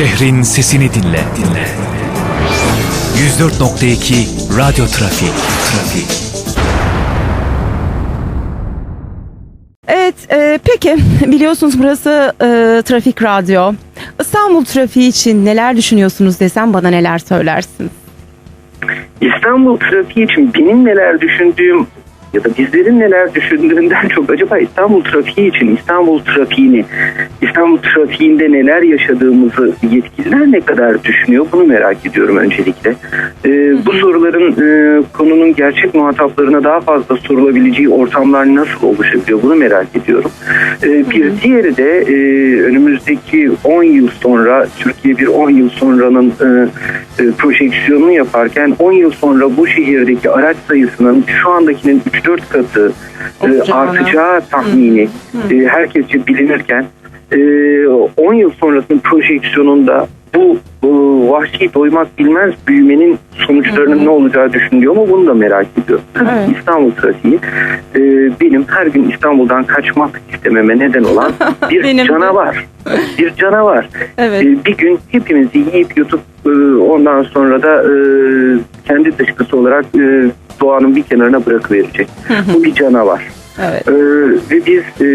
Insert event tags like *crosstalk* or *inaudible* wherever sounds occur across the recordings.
Şehrin sesini dinle. Dinle. 104.2 Radyo Trafik. Trafik. Evet, e, peki *laughs* biliyorsunuz burası e, Trafik Radyo. İstanbul trafiği için neler düşünüyorsunuz desem bana neler söylersiniz? İstanbul trafiği için benim neler düşündüğüm ya da bizlerin neler düşündüğünden çok acaba İstanbul trafiği için İstanbul trafiğini, İstanbul trafiğinde neler yaşadığımızı yetkililer ne kadar düşünüyor bunu merak ediyorum öncelikle. Ee, bu soruların e, konunun gerçek muhataplarına daha fazla sorulabileceği ortamlar nasıl oluşabiliyor bunu merak ediyorum. Ee, bir diğeri de e, önümüzdeki 10 yıl sonra Türkiye bir 10 yıl sonranın e, e, projeksiyonunu yaparken 10 yıl sonra bu şehirdeki araç sayısının şu andakinin 3-4 katı e, artacağı tahmini e, herkesçe bilinirken e, 10 yıl sonrasının projeksiyonunda bu, bu vahşi doymak bilmez büyümenin sonuçlarının ne olacağı düşünülüyor ama bunu da merak ediyorum. Evet. İstanbul trafiği e, benim her gün İstanbul'dan kaçmak istememe neden olan *laughs* bir Benim canavar. Bir canavar. Evet. E, bir gün hepimizi yiyip yutup e, ondan sonra da e, kendi dışkısı olarak e, doğanın bir kenarına bırakıverecek. Bu bir canavar. Evet. Ee, ve biz e,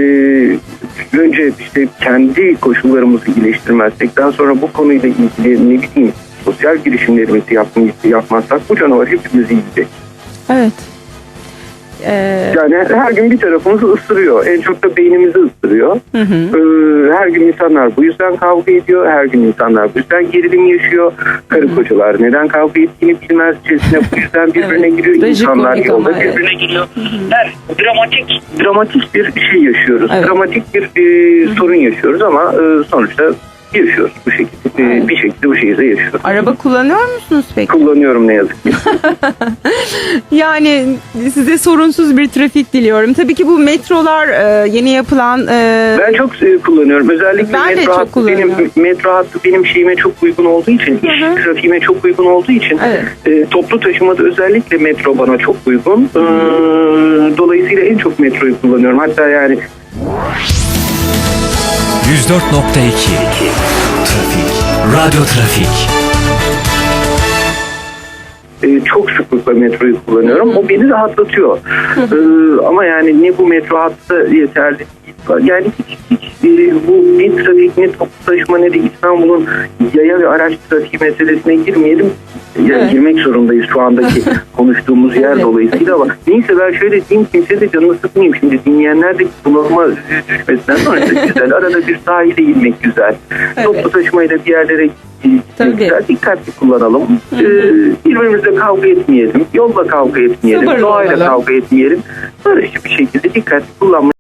önce işte kendi koşullarımızı iyileştirmezsek daha sonra bu konuyla ilgili ne bileyim sosyal girişimlerimizi yapmayı, yapmazsak bu canavar hepimizi yiyecek. Evet. Ee, Yani her gün bir tarafımızı ısırıyor. En çok da beynimizi ısırıyor. hı hı. Ee, her gün insanlar bu yüzden kavga ediyor. Her gün insanlar bu yüzden gerilim yaşıyor. Karı kocalar neden kavga ettiğini bilmezcesine bu yüzden birbirine Evet. giriyor. İnsanlar yolda ama, evet. birbirine giriyor. Her dramatik dramatik bir şey yaşıyoruz. Evet. Dramatik bir e, sorun yaşıyoruz ama e, sonuçta yaşıyoruz bu şekilde. Bir şekilde bu şehirde yaşıyoruz. Araba kullanıyor musunuz peki? Kullanıyorum ne yazık ki. *laughs* Yani size sorunsuz bir trafik diliyorum. Tabii ki bu metrolar e, yeni yapılan e, Ben çok e, kullanıyorum. Özellikle Ben de metro çok hattı benim kullanıyorum. metro hattı benim şeyime çok uygun olduğu için, iş Hı hı. trafiğime çok uygun olduğu için Evet. e, toplu taşımada özellikle metro bana çok uygun. E, dolayısıyla en çok metroyu kullanıyorum. Hatta yani 104.2 Trafik. Radyo Trafik. e, çok sıklıkla metroyu kullanıyorum. O beni rahatlatıyor. E, ama yani ne bu metro hattı yeterli değil. Yani hiç, hiç e, bu ne trafik ne toplu taşıma ne de İstanbul'un yaya ve araç trafiği meselesine girmeyelim. Evet. girmek zorundayız şu andaki *laughs* konuştuğumuz yer Evet. dolayısıyla ama neyse ben şöyle diyeyim kimse de canını sıkmayayım şimdi dinleyenler de bunalıma düşmesinden sonra güzel arada bir sahile inmek güzel Evet. toplu taşımayla bir yerlere Tabii. güzel dikkatli kullanalım ee, birbirimizle kavga etmeyelim yolla kavga etmeyelim Sabırlı doğayla olalım. kavga etmeyelim barışçı bir şekilde dikkatli kullanmayı